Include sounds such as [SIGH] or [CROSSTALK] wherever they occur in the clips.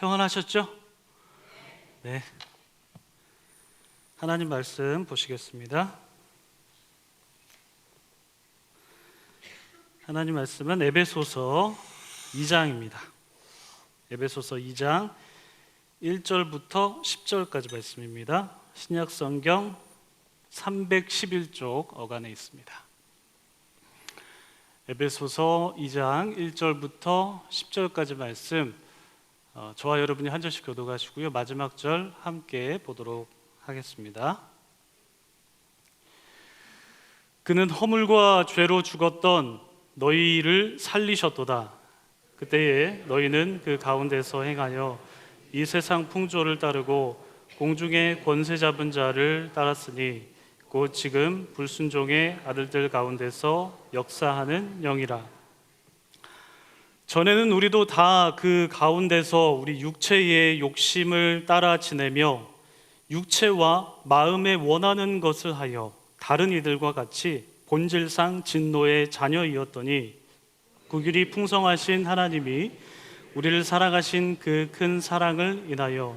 평안하셨죠? 네. 하나님 말씀 보시겠습니다. 하나님 말씀은 에베소서 2장입니다. 에베소서 2장 1절부터 10절까지 말씀입니다. 신약 성경 311쪽 어간에 있습니다. 에베소서 2장 1절부터 10절까지 말씀 어, 저와 여러분이 한 절씩 교독하시고요. 마지막 절 함께 보도록 하겠습니다. 그는 허물과 죄로 죽었던 너희를 살리셨도다. 그때에 너희는 그 가운데서 행하여 이 세상 풍조를 따르고 공중의 권세 잡은 자를 따랐으니 곧 지금 불순종의 아들들 가운데서 역사하는 영이라. 전에는 우리도 다 그 가운데서 우리 육체의 욕심을 따라 지내며 육체와 마음에 원하는 것을 하여 다른 이들과 같이 본질상 진노의 자녀이었더니 구길이 풍성하신 하나님이 우리를 사랑하신 그 큰 사랑을 인하여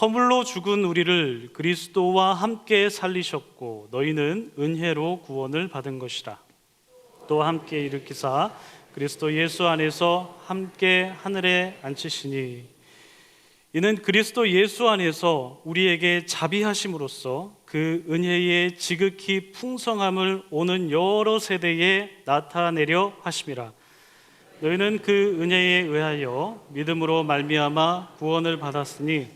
허물로 죽은 우리를 그리스도와 함께 살리셨고 너희는 은혜로 구원을 받은 것이라. 또 함께 일으키사 그리스도 예수 안에서 함께 하늘에 앉히시니 이는 그리스도 예수 안에서 우리에게 자비하심으로써 그 은혜의 지극히 풍성함을 오는 여러 세대에 나타내려 하심이라. 너희는 그 은혜에 의하여 믿음으로 말미암아 구원을 받았으니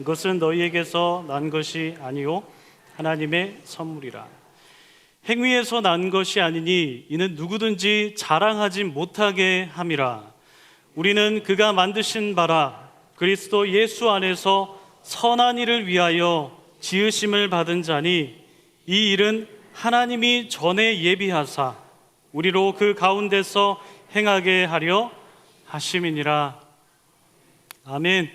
이것은 너희에게서 난 것이 아니요 하나님의 선물이라 행위에서 난 것이 아니니 이는 누구든지 자랑하지 못하게 함이라 우리는 그가 만드신 바라 그리스도 예수 안에서 선한 일을 위하여 지으심을 받은 자니 이 일은 하나님이 전에 예비하사 우리로 그 가운데서 행하게 하려 하심이니라 아멘.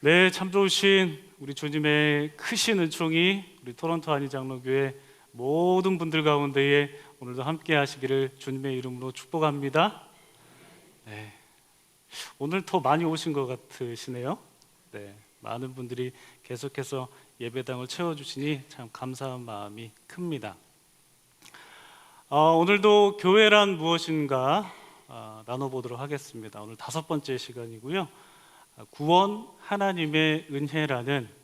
네, 참 좋으신 우리 주님의 크신 은총이 우리 토론토 한의장로교회 모든 분들 가운데에 오늘도 함께 하시기를 주님의 이름으로 축복합니다. 네. 오늘 더 많이 오신 것 같으시네요. 네. 많은 분들이 계속해서 예배당을 채워주시니 참 감사한 마음이 큽니다. 어, 오늘도 교회란 무엇인가 어, 나눠보도록 하겠습니다. 오늘 다섯 번째 시간이고요. 아, 구원 하나님의 은혜라는 어,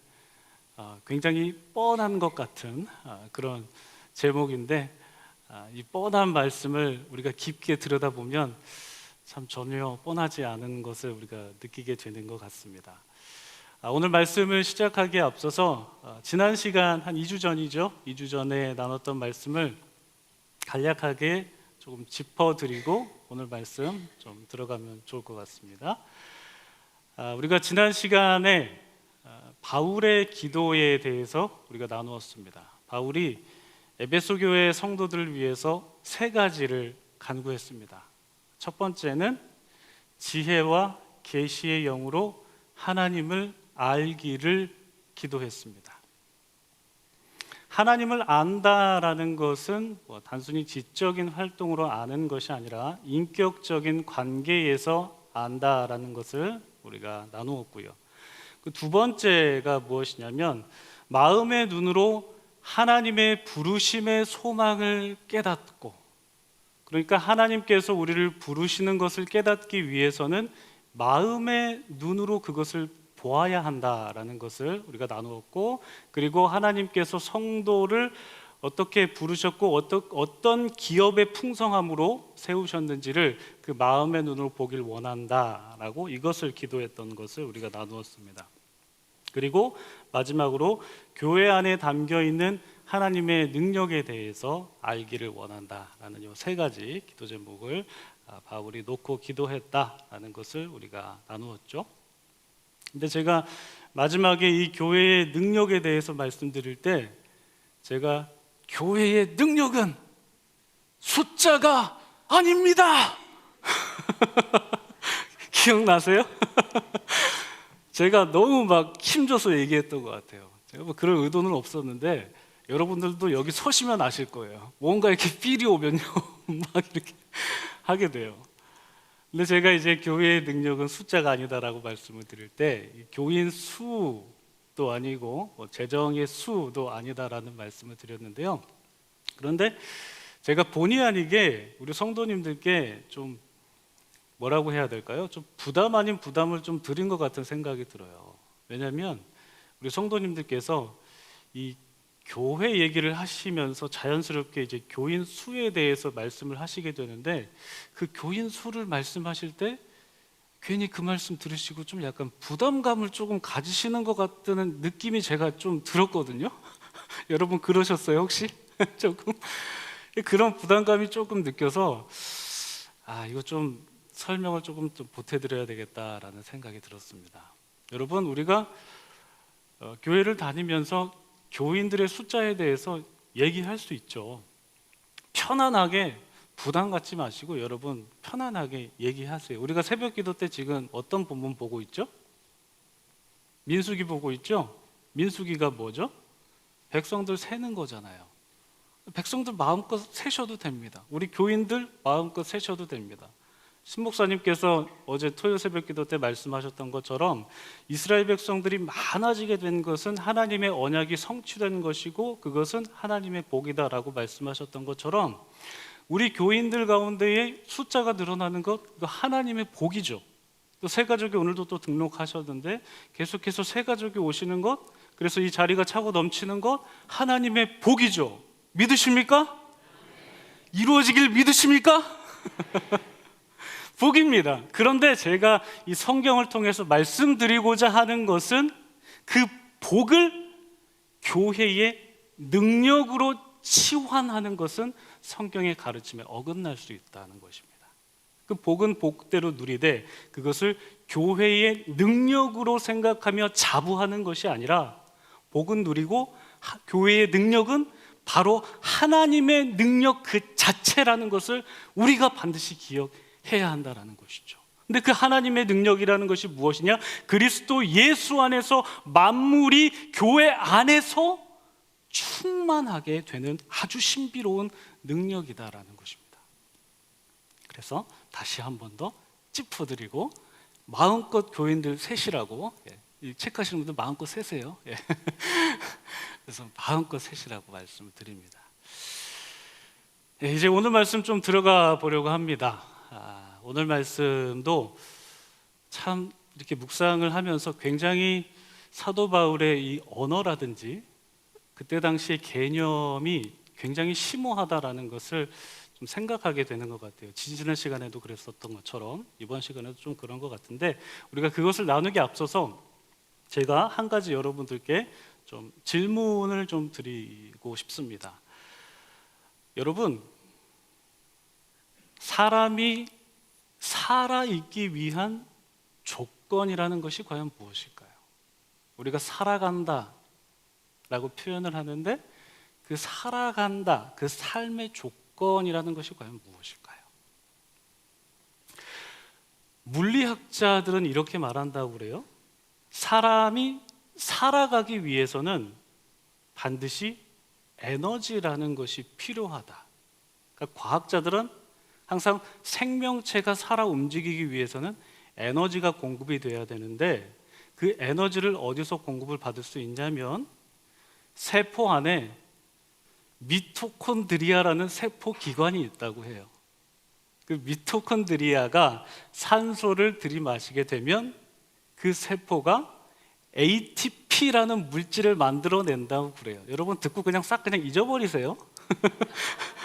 굉장히 뻔한 것 같은 아, 그런 제목인데 아, 이 뻔한 말씀을 우리가 깊게 들여다보면 참 전혀 뻔하지 않은 것을 우리가 느끼게 되는 것 같습니다. 오늘 말씀을 시작하기에 앞서서 어, 지난 시간 한 2주 전이죠. 2주 전에 나눴던 말씀을 간략하게 조금 짚어드리고 오늘 말씀 좀 들어가면 좋을 것 같습니다. 아, 우리가 지난 시간에 아, 바울의 기도에 대해서 우리가 나누었습니다. 바울이 에베소 교회 성도들을 위해서 세 가지를 간구했습니다. 첫 번째는 지혜와 계시의 영으로 하나님을 알기를 기도했습니다. 하나님을 안다라는 것은 뭐 단순히 지적인 활동으로 아는 것이 아니라 인격적인 관계에서 안다라는 것을 우리가 나누었고요. 그두 번째가 무엇이냐면 마음의 눈으로 하나님의 부르심의 소망을 깨닫고 그러니까 하나님께서 우리를 부르시는 것을 깨닫기 위해서는 마음의 눈으로 그것을 보아야 한다라는 것을 우리가 나누었고 그리고 하나님께서 성도를 어떻게 부르셨고 어떤 어떤 기업의 풍성함으로 세우셨는지를 그 마음의 눈으로 보길 원한다라고 이것을 기도했던 것을 우리가 나누었습니다. 그리고 마지막으로 교회 안에 담겨 있는 하나님의 능력에 대해서 알기를 원한다라는 이세 가지 기도 제목을 아, 바울이 놓고 기도했다라는 것을 우리가 나누었죠. 근데 제가 마지막에 이 교회의 능력에 대해서 말씀드릴 때 제가 교회의 능력은 숫자가 아닙니다. [LAUGHS] 기억나세요? [LAUGHS] 제가 너무 막 힘줘서 얘기했던 것 같아요. 제가 뭐 그런 의도는 없었는데 여러분들도 여기 서시면 아실 거예요. 뭔가 이렇게 필이 오면요, [LAUGHS] 막 이렇게 하게 돼요. 근데 제가 이제 교회의 능력은 숫자가 아니다라고 말씀을 드릴 때이 교인 수도 아니고 뭐 재정의 수도 아니다라는 말씀을 드렸는데요. 그런데 제가 본의 아니게 우리 성도님들께 좀 뭐라고 해야 될까요? 좀 부담 아닌 부담을 좀 드린 것 같은 생각이 들어요. 왜냐하면 우리 성도님들께서 이 교회 얘기를 하시면서 자연스럽게 이제 교인 수에 대해서 말씀을 하시게 되는데 그 교인 수를 말씀하실 때 괜히 그 말씀 들으시고 좀 약간 부담감을 조금 가지시는 것 같다는 느낌이 제가 좀 들었거든요. [LAUGHS] 여러분 그러셨어요 혹시? [LAUGHS] 조금 그런 부담감이 조금 느껴서 아 이거 좀 설명을 조금 좀 보태드려야 되겠다라는 생각이 들었습니다. 여러분 우리가 어, 교회를 다니면서 교인들의 숫자에 대해서 얘기할 수 있죠. 편안하게 부담 갖지 마시고 여러분 편안하게 얘기하세요. 우리가 새벽 기도 때 지금 어떤 본문 보고 있죠? 민수기 보고 있죠? 민수기가 뭐죠? 백성들 세는 거잖아요. 백성들 마음껏 세셔도 됩니다. 우리 교인들 마음껏 세셔도 됩니다. 신목사님께서 어제 토요 새벽 기도 때 말씀하셨던 것처럼 이스라엘 백성들이 많아지게 된 것은 하나님의 언약이 성취된 것이고 그것은 하나님의 복이다라고 말씀하셨던 것처럼 우리 교인들 가운데에 숫자가 늘어나는 것 그거 하나님의 복이죠. 또 새 가족이 오늘도 또 등록하셨는데 계속해서 새 가족이 오시는 것 그래서 이 자리가 차고 넘치는 것 하나님의 복이죠. 믿으십니까? 이루어지길 믿으십니까? [LAUGHS] 복입니다. 그런데 제가 이 성경을 통해서 말씀드리고자 하는 것은 그 복을 교회의 능력으로 치환하는 것은 성경의 가르침에 어긋날 수 있다는 것입니다. 그 복은 복대로 누리되 그것을 교회의 능력으로 생각하며 자부하는 것이 아니라 복은 누리고 하- 교회의 능력은 바로 하나님의 능력 그 자체라는 것을 우리가 반드시 기억해야 한다라는 것이죠. 근데 그 하나님의 능력이라는 것이 무엇이냐? 그리스도 예수 안에서 만물이 교회 안에서 충만하게 되는 아주 신비로운 능력이다라는 것입니다. 그래서 다시 한 번 더 짚어드리고 마음껏 교인들 세시라고 예, 이 책하시는 분들 마음껏 세세요. 예. [LAUGHS] 그래서 마음껏 세시라고 말씀을 드립니다. 예, 이제 오늘 말씀 좀 들어가 보려고 합니다. 아, 오늘 말씀도 참 이렇게 묵상을 하면서 굉장히 사도 바울의 이 언어라든지 그때 당시의 개념이 굉장히 심오하다라는 것을 좀 생각하게 되는 것 같아요. 지지난 시간에도 그랬었던 것처럼 이번 시간에도 좀 그런 것 같은데 우리가 그것을 나누기 앞서서 제가 한 가지 여러분들께 좀 질문을 좀 드리고 싶습니다. 여러분 사람이 살아 있기 위한 조건이라는 것이 과연 무엇일까요? 우리가 살아간다 라고 표현을 하는데 그 살아간다, 그 삶의 조건이라는 것이 과연 무엇일까요? 물리학자들은 이렇게 말한다고 그래요. 사람이 살아가기 위해서는 반드시 에너지라는 것이 필요하다. 그러니까 과학자들은 항상 생명체가 살아 움직이기 위해서는 에너지가 공급이 돼야 되는데 그 에너지를 어디서 공급을 받을 수 있냐면 세포 안에 미토콘드리아라는 세포 기관이 있다고 해요. 그 미토콘드리아가 산소를 들이마시게 되면 그 세포가 ATP라는 물질을 만들어낸다고 그래요. 여러분 듣고 그냥 싹 그냥 잊어버리세요. [LAUGHS]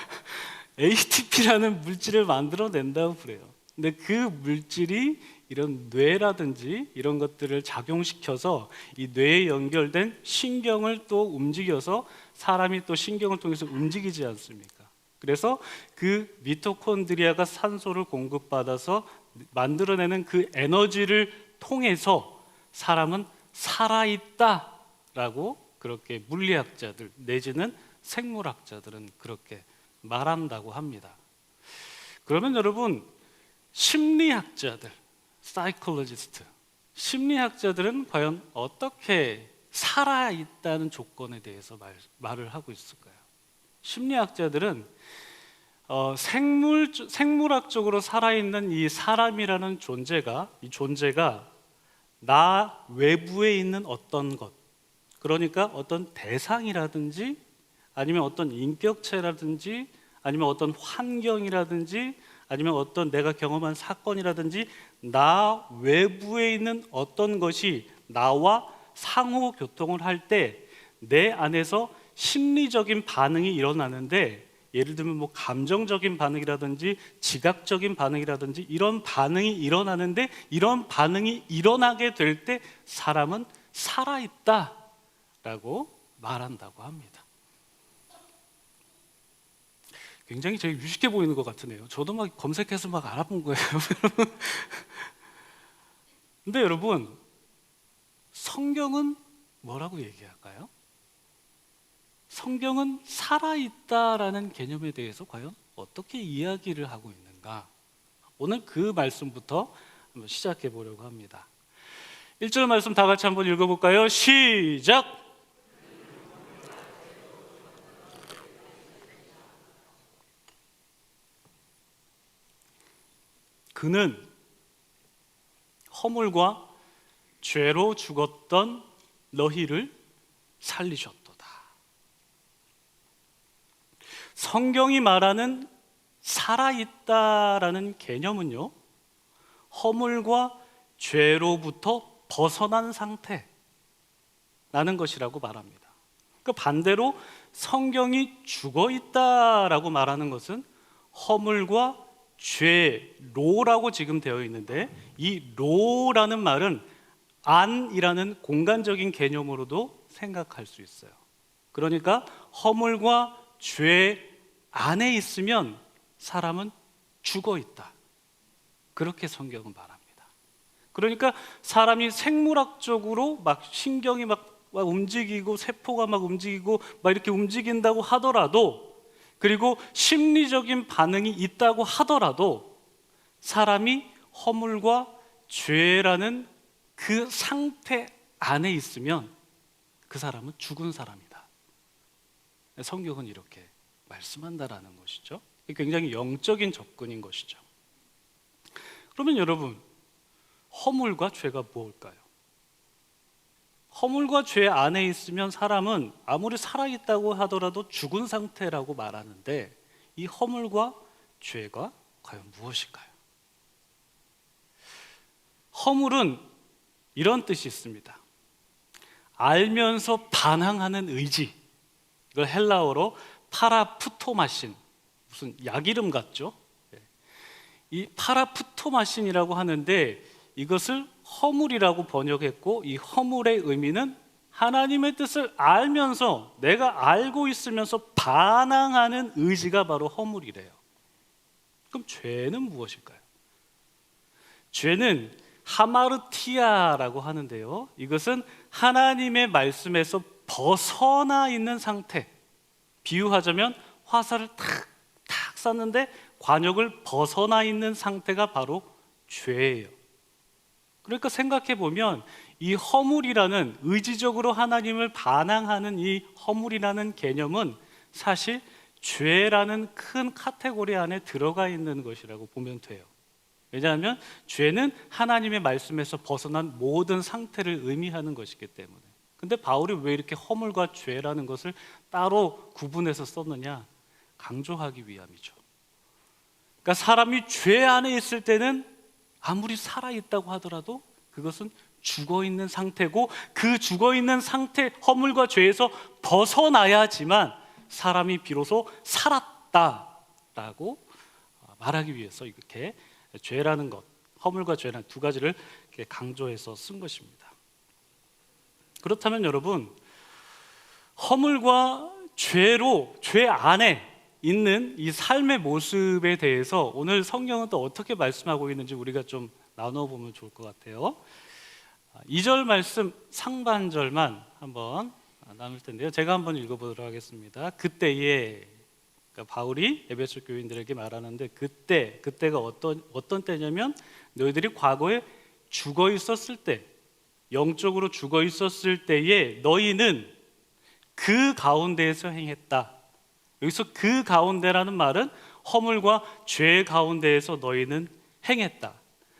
ATP라는 물질을 만들어낸다고 그래요. 근데 그 물질이 이런 뇌라든지 이런 것들을 작용시켜서 이 뇌에 연결된 신경을 또 움직여서 사람이 또 신경을 통해서 움직이지 않습니까? 그래서 그 미토콘드리아가 산소를 공급받아서 만들어내는 그 에너지를 통해서 사람은 살아있다라고 그렇게 물리학자들 내지는 생물학자들은 그렇게 말한다고 합니다. 그러면 여러분 심리학자들, 사이콜로지스트, 심리학자들은 과연 어떻게 살아 있다는 조건에 대해서 말, 말을 하고 있을까요? 심리학자들은 어, 생물 생물학적으로 살아있는 이 사람이라는 존재가 이 존재가 나 외부에 있는 어떤 것 그러니까 어떤 대상이라든지 아니면 어떤 인격체라든지 아니면 어떤 환경이라든지 아니면 어떤 내가 경험한 사건이라든지 나 외부에 있는 어떤 것이 나와 상호 교통을 할 때 내 안에서 심리적인 반응이 일어나는데 예를 들면 뭐 감정적인 반응이라든지 지각적인 반응이라든지 이런 반응이 일어나는데 이런 반응이 일어나게 될 때 사람은 살아 있다라고 말한다고 합니다. 굉장히 제가 유식해 보이는 것 같으네요. 저도 막 검색해서 막 알아본 거예요. [LAUGHS] 근데 여러분 성경은 뭐라고 얘기할까요? 성경은 살아있다라는 개념에 대해서 과연 어떻게 이야기를 하고 있는가? 오늘 그 말씀부터 시작해 보려고 합니다. 1절 말씀 다 같이 한번 읽어볼까요? 시작! 그는 허물과 죄로 죽었던 너희를 살리셨도다. 성경이 말하는 살아있다라는 개념은요, 허물과 죄로부터 벗어난 상태라는 것이라고 말합니다. 그 반대로 성경이 죽어 있다라고 말하는 것은 허물과 죄로라고 지금 되어 있는데 이 로라는 말은 안이라는 공간적인 개념으로도 생각할 수 있어요. 그러니까 허물과 죄 안에 있으면 사람은 죽어 있다. 그렇게 성경은 말합니다. 그러니까 사람이 생물학적으로 막 신경이 막, 막 움직이고 세포가 막 움직이고 막 이렇게 움직인다고 하더라도 그리고 심리적인 반응이 있다고 하더라도 사람이 허물과 죄라는 그 상태 안에 있으면 그 사람은 죽은 사람이다. 성경은 이렇게 말씀한다라는 것이죠. 굉장히 영적인 접근인 것이죠. 그러면 여러분, 허물과 죄가 무엇일까요? 허물과 죄 안에 있으면 사람은 아무리 살아있다고 하더라도 죽은 상태라고 말하는데 이 허물과 죄가 과연 무엇일까요? 허물은 이런 뜻이 있습니다. 알면서 반항하는 의지. 이걸 헬라어로 파라푸토마신 무슨 약 이름 같죠? 예. 이 파라푸토마신이라고 하는데 이것을 허물이라고 번역했고 이 허물의 의미는 하나님의 뜻을 알면서 내가 알고 있으면서 반항하는 의지가 바로 허물이래요. 그럼 죄는 무엇일까요? 죄는 하마르티아라고 하는데요. 이것은 하나님의 말씀에서 벗어나 있는 상태. 비유하자면 화살을 탁 탁 쐈는데 관역을 벗어나 있는 상태가 바로 죄예요. 그러니까 생각해 보면 이 허물이라는 의지적으로 하나님을 반항하는 이 허물이라는 개념은 사실 죄라는 큰 카테고리 안에 들어가 있는 것이라고 보면 돼요. 왜냐하면 죄는 하나님의 말씀에서 벗어난 모든 상태를 의미하는 것이기 때문에. 근데 바울이 왜 이렇게 허물과 죄라는 것을 따로 구분해서 썼느냐? 강조하기 위함이죠. 그러니까 사람이 죄 안에 있을 때는 아무리 살아 있다고 하더라도 그것은 죽어 있는 상태고 그 죽어 있는 상태 허물과 죄에서 벗어나야지만 사람이 비로소 살았다라고 말하기 위해서 이렇게 죄라는 것, 허물과 죄라는 두 가지를 강조해서 쓴 것입니다. 그렇다면 여러분 허물과 죄로 죄 안에 있는 이 삶의 모습에 대해서 오늘 성경은 또 어떻게 말씀하고 있는지 우리가 좀 나눠 보면 좋을 것 같아요. 2절 말씀 상반절만 한번 나눌 텐데요. 제가 한번 읽어보도록 하겠습니다. 그때에 그러니까 바울이 에베소 교인들에게 말하는데 그때 그때가 어떤 어떤 때냐면 너희들이 과거에 죽어 있었을 때 영적으로 죽어 있었을 때에 너희는 그 가운데에서 행했다. 여기서 그 가운데라는 말은 허물과 죄 가운데에서 너희는 행했다.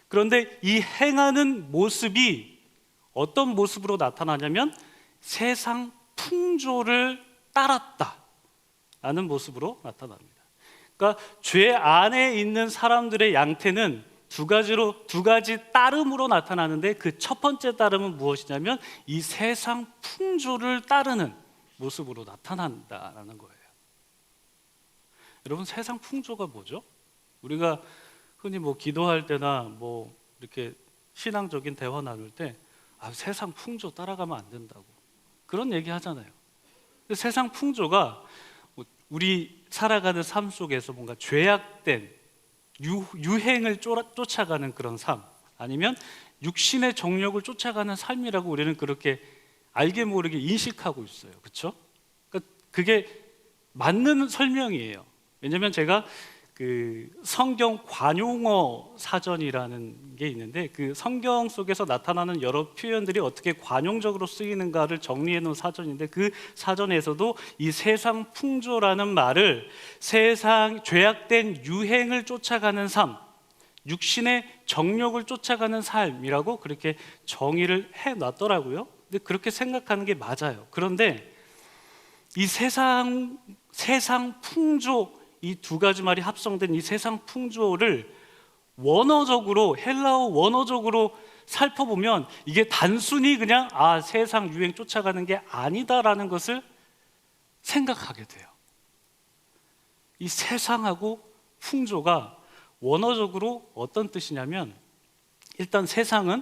그런데 이 행하는 모습이 어떤 모습으로 나타나냐면 세상 풍조를 따랐다. 라는 모습으로 나타납니다. 그러니까 죄 안에 있는 사람들의 양태는 두 가지로 두 가지 따름으로 나타나는데 그 첫 번째 따름은 무엇이냐면 이 세상 풍조를 따르는 모습으로 나타난다라는 거예요. 여러분 세상 풍조가 뭐죠? 우리가 흔히 뭐 기도할 때나 뭐 이렇게 신앙적인 대화 나눌 때 아, 세상 풍조 따라가면 안 된다고 그런 얘기 하잖아요. 세상 풍조가 뭐 우리 살아가는 삶 속에서 뭔가 죄악된 유, 유행을 쫓아- 쫓아가는 그런 삶 아니면 육신의 정력을 쫓아가는 삶이라고 우리는 그렇게 알게 모르게 인식하고 있어요. 그렇죠? 그러니까 그게 맞는 설명이에요. 왜냐하면 제가 그 성경 관용어 사전이라는 게 있는데 그 성경 속에서 나타나는 여러 표현들이 어떻게 관용적으로 쓰이는가를 정리해 놓은 사전인데 그 사전에서도 이 세상 풍조라는 말을 세상 죄악된 유행을 쫓아가는 삶, 육신의 정욕을 쫓아가는 삶이라고 그렇게 정의를 해 놨더라고요. 근데 그렇게 생각하는 게 맞아요. 그런데 이 세상 세상 풍조 이 두 가지 말이 합성된 이 세상 풍조를 원어적으로 헬라어 원어적으로 살펴보면 이게 단순히 그냥 아 세상 유행 쫓아가는 게 아니다라는 것을 생각하게 돼요. 이 세상하고 풍조가 원어적으로 어떤 뜻이냐면 일단 세상은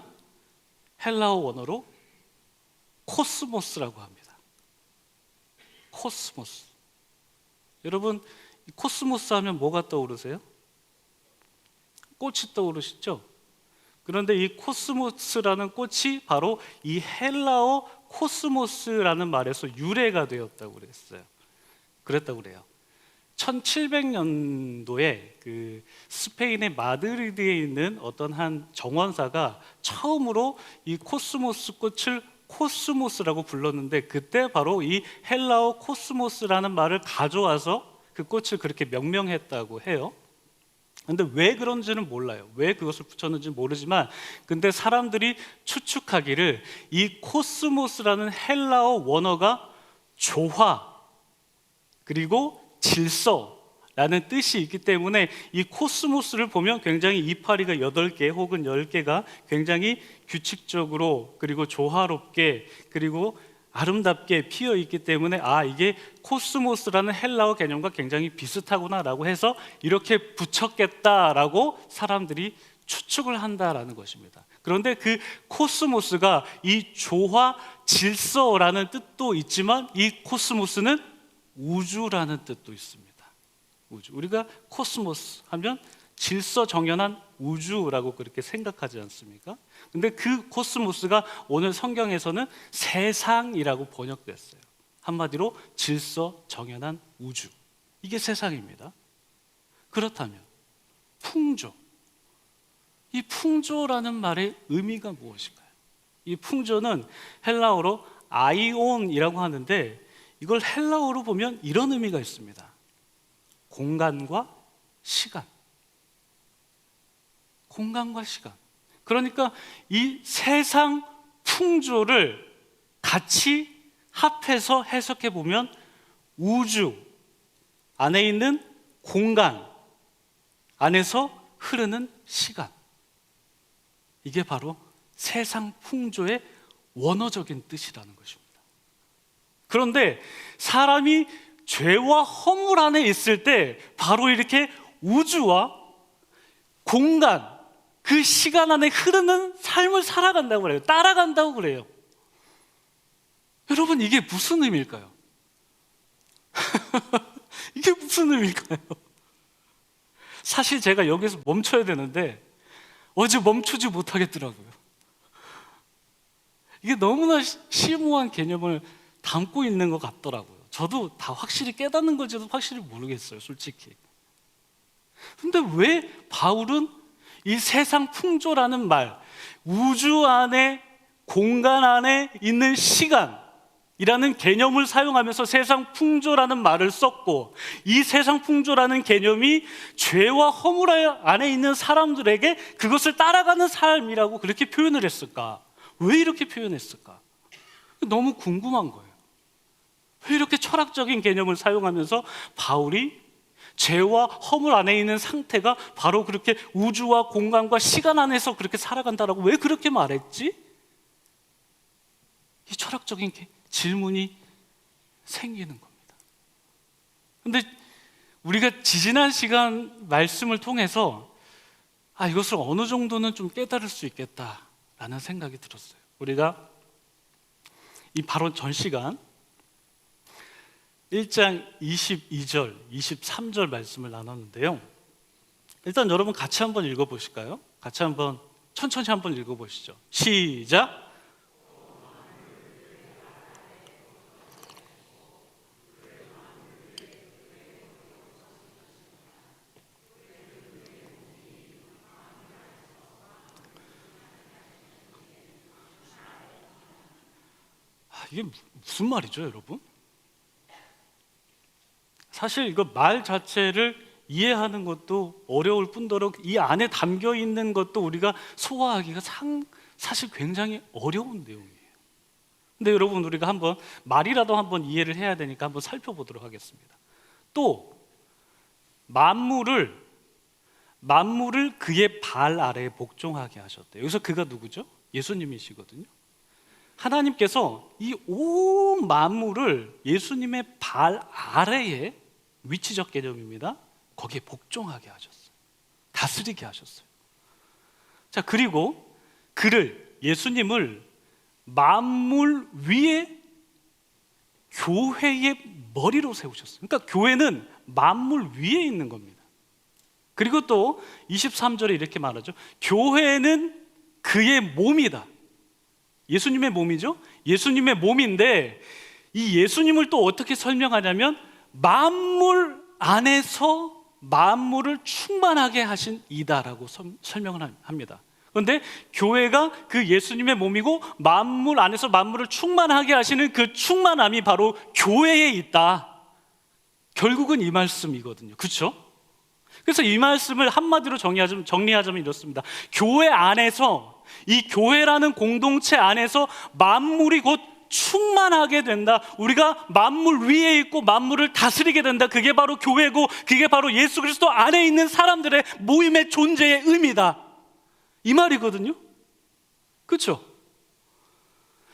헬라어 원어로 코스모스라고 합니다. 코스모스. 여러분 이 코스모스 하면 뭐가 떠오르세요? 꽃이 떠오르시죠? 그런데 이 코스모스라는 꽃이 바로 이 헬라어 코스모스라는 말에서 유래가 되었다고 그랬어요. 그랬다고 그래요. 1700년도에 그 스페인의 마드리드에 있는 어떤 한 정원사가 처음으로 이 코스모스 꽃을 코스모스라고 불렀는데 그때 바로 이 헬라어 코스모스라는 말을 가져와서 그 꽃을 그렇게 명명했다고 해요. 근데 왜 그런지는 몰라요. 왜 그것을 붙였는지 모르지만 근데 사람들이 추측하기를 이 코스모스라는 헬라어 원어가 조화 그리고 질서라는 뜻이 있기 때문에 이 코스모스를 보면 굉장히 이파리가 8개 혹은 10개가 굉장히 규칙적으로 그리고 조화롭게 그리고 아름답게 피어 있기 때문에 아 이게 코스모스라는 헬라어 개념과 굉장히 비슷하구나라고 해서 이렇게 붙였겠다라고 사람들이 추측을 한다라는 것입니다. 그런데 그 코스모스가 이 조화 질서라는 뜻도 있지만 이 코스모스는 우주라는 뜻도 있습니다. 우주. 우리가 코스모스 하면 질서 정연한 우주라고 그렇게 생각하지 않습니까? 근데 그 코스모스가 오늘 성경에서는 세상이라고 번역됐어요. 한마디로 질서 정연한 우주. 이게 세상입니다. 그렇다면 풍조. 이 풍조라는 말의 의미가 무엇일까요? 이 풍조는 헬라어로 아이온이라고 하는데 이걸 헬라어로 보면 이런 의미가 있습니다. 공간과 시간. 공간과 시간. 그러니까 이 세상 풍조를 같이 합해서 해석해 보면 우주 안에 있는 공간 안에서 흐르는 시간. 이게 바로 세상 풍조의 원어적인 뜻이라는 것입니다. 그런데 사람이 죄와 허물 안에 있을 때 바로 이렇게 우주와 공간, 그 시간 안에 흐르는 삶을 살아간다고 그래요. 따라간다고 그래요. 여러분, 이게 무슨 의미일까요? [LAUGHS] 이게 무슨 의미일까요? 사실 제가 여기서 멈춰야 되는데 어제 멈추지 못하겠더라고요. 이게 너무나 시- 심오한 개념을 담고 있는 것 같더라고요. 저도 다 확실히 깨닫는 건지도 확실히 모르겠어요, 솔직히. 근데 왜 바울은 이 세상 풍조라는 말, 우주 안에 공간 안에 있는 시간, 이라는 개념을 사용하면서 세상 풍조라는 말을 썼고 이 세상 풍조라는 개념이 죄와 허물 안에 있는 사람들에게 그것을 따라가는 삶이라고 그렇게 표현을 했을까? 왜 이렇게 표현했을까? 너무 궁금한 거예요. 왜 이렇게 철학적인 개념을 사용하면서 바울이 죄와 허물 안에 있는 상태가 바로 그렇게 우주와 공간과 시간 안에서 그렇게 살아간다라고 왜 그렇게 말했지? 이 철학적인 개- 질문이 생기는 겁니다. 근데 우리가 지지난 시간 말씀을 통해서 아, 이것을 어느 정도는 좀 깨달을 수 있겠다라는 생각이 들었어요. 우리가 이 바로 전 시간 1장 22절, 23절 말씀을 나눴는데요. 일단 여러분 같이 한번 읽어 보실까요? 같이 한번 천천히 한번 읽어 보시죠. 시작. 아, 이게 무- 무슨 말이죠, 여러분? 사실 이거 말 자체를 이해하는 것도 어려울 뿐더러 이 안에 담겨 있는 것도 우리가 소화하기가 상, 사실 굉장히 어려운 내용이에요. 근데 여러분 우리가 한번 말이라도 한번 이해를 해야 되니까 한번 살펴보도록 하겠습니다. 또 만물을 만물을 그의 발 아래에 복종하게 하셨대요. 여기서 그가 누구죠? 예수님이시거든요. 하나님께서 이 온 만물을 예수님의 발 아래에 위치적 개념입니다. 거기에 복종하게 하셨어요. 다스리게 하셨어요. 자, 그리고 그를 예수님을 만물 위에 교회의 머리로 세우셨어요. 그러니까 교회는 만물 위에 있는 겁니다. 그리고 또 23절에 이렇게 말하죠. 교회는 그의 몸이다. 예수님의 몸이죠. 예수님의 몸인데 이 예수님을 또 어떻게 설명하냐면 만물 안에서 만물을 충만하게 하신 이다라고 선- 설명을 합니다. 그런데 교회가 그 예수님의 몸이고 만물 안에서 만물을 충만하게 하시는 그 충만함이 바로 교회에 있다. 결국은 이 말씀이거든요. 그렇죠? 그래서 이 말씀을 한마디로 정리하자면, 정리하자면 이렇습니다. 교회 안에서 이 교회라는 공동체 안에서 만물이 곧 충만하게 된다. 우리가 만물 위에 있고 만물을 다스리게 된다. 그게 바로 교회고 그게 바로 예수 그리스도 안에 있는 사람들의 모임의 존재의 의미다. 이 말이거든요. 그렇죠?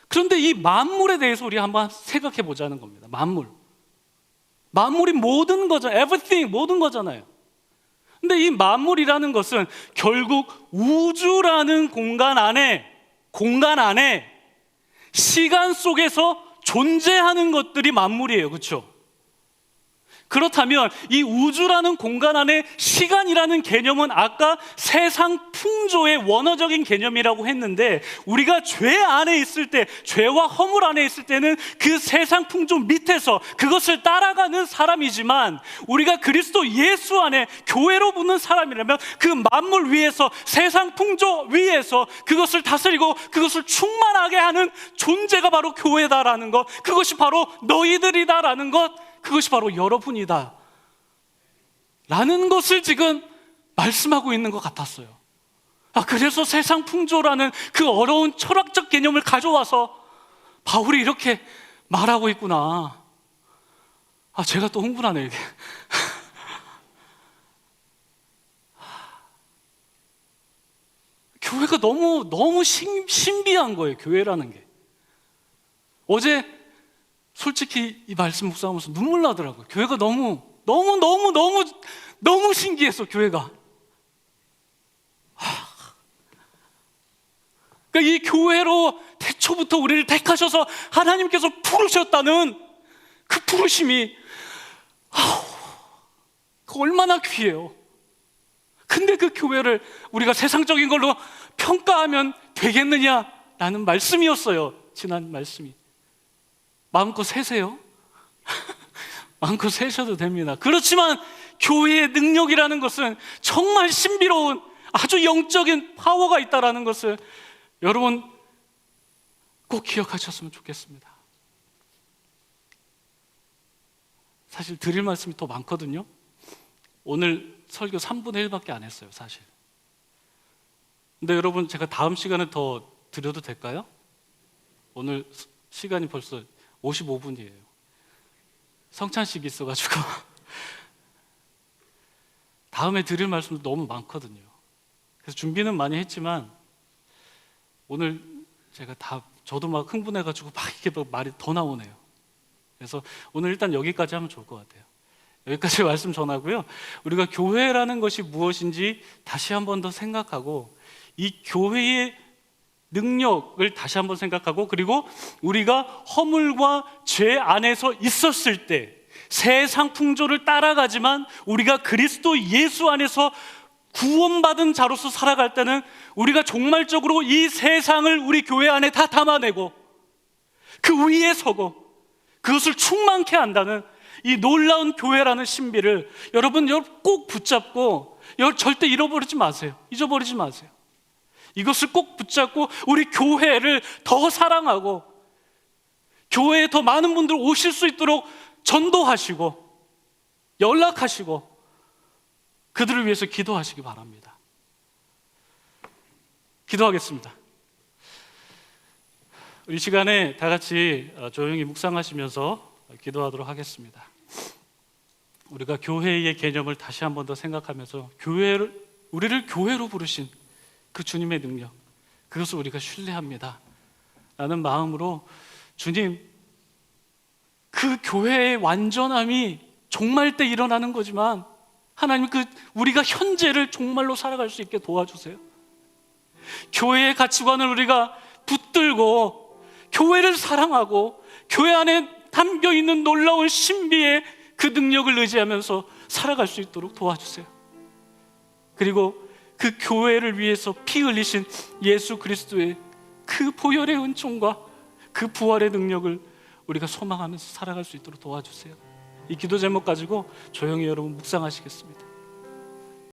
그런데 이 만물에 대해서 우리 한번 생각해 보자는 겁니다. 만물. 만물이 모든 거잖아요. everything 모든 거잖아요. 근데 이 만물이라는 것은 결국 우주라는 공간 안에 공간 안에 시간 속에서 존재하는 것들이 만물이에요. 그렇죠? 그렇다면 이 우주라는 공간 안에 시간이라는 개념은 아까 세상 풍조의 원어적인 개념이라고 했는데 우리가 죄 안에 있을 때 죄와 허물 안에 있을 때는 그 세상 풍조 밑에서 그것을 따라가는 사람이지만 우리가 그리스도 예수 안에 교회로 붙는 사람이라면 그 만물 위에서 세상 풍조 위에서 그것을 다스리고 그것을 충만하게 하는 존재가 바로 교회다라는 것. 그것이 바로 너희들이다라는 것 그것이 바로 여러분이다. 라는 것을 지금 말씀하고 있는 것 같았어요. 아, 그래서 세상 풍조라는 그 어려운 철학적 개념을 가져와서 바울이 이렇게 말하고 있구나. 아, 제가 또 흥분하네, 이게. [LAUGHS] 교회가 너무, 너무 신, 신비한 거예요, 교회라는 게. 어제 솔직히 이 말씀 묵상하면서 눈물 나더라고요. 교회가 너무 너무 너무 너무 너무 신기했어 교회가. 하. 그러니까 이 교회로 태초부터 우리를 택하셔서 하나님께서 부르셨다는 그 부르심이 아우, 그 얼마나 귀해요. 근데 그 교회를 우리가 세상적인 걸로 평가하면 되겠느냐라는 말씀이었어요. 지난 말씀이. 마음껏 세세요. [LAUGHS] 마음껏 세셔도 됩니다. 그렇지만 교회의 능력이라는 것은 정말 신비로운 아주 영적인 파워가 있다라는 것을 여러분 꼭 기억하셨으면 좋겠습니다. 사실 드릴 말씀이 더 많거든요. 오늘 설교 3분의 1밖에 안 했어요, 사실. 근데 여러분 제가 다음 시간에 더 드려도 될까요? 오늘 시- 시간이 벌써 55분이에요. 성찬식이 있어가지고 [LAUGHS] 다음에 드릴 말씀도 너무 많거든요. 그래서 준비는 많이 했지만 오늘 제가 다 저도 막 흥분해가지고 막 이렇게 막 말이 더 나오네요. 그래서 오늘 일단 여기까지 하면 좋을 것 같아요. 여기까지 [LAUGHS] 말씀 전하고요. 우리가 교회라는 것이 무엇인지 다시 한 번 더 생각하고 이 교회의 능력을 다시 한번 생각하고 그리고 우리가 허물과 죄 안에서 있었을 때 세상 풍조를 따라가지만 우리가 그리스도 예수 안에서 구원받은 자로서 살아갈 때는 우리가 종말적으로 이 세상을 우리 교회 안에 다 담아내고 그 위에 서고 그것을 충만케 한다는 이 놀라운 교회라는 신비를 여러분 꼭 붙잡고 절대 잃어버리지 마세요. 잊어버리지 마세요. 이것을 꼭 붙잡고 우리 교회를 더 사랑하고 교회에 더 많은 분들 오실 수 있도록 전도하시고 연락하시고 그들을 위해서 기도하시기 바랍니다. 기도하겠습니다. 우리 시간에 다 같이 어, 조용히 묵상하시면서 기도하도록 하겠습니다. 우리가 교회의 개념을 다시 한 번 더 생각하면서 교회를 우리를 교회로 부르신 그 주님의 능력 그것을 우리가 신뢰합니다. 라는 마음으로 주님 그 교회의 완전함이 종말 때 일어나는 거지만 하나님 그 우리가 현재를 종말로 살아갈 수 있게 도와주세요. 교회의 가치관을 우리가 붙들고 교회를 사랑하고 교회 안에 담겨 있는 놀라운 신비의 그 능력을 의지하면서 살아갈 수 있도록 도와주세요. 그리고 그 교회를 위해서 피 흘리신 예수 그리스도의 그 보혈의 은총과 그 부활의 능력을 우리가 소망하면서 살아갈 수 있도록 도와주세요. 이 기도 제목 가지고 조용히 여러분 묵상하시겠습니다.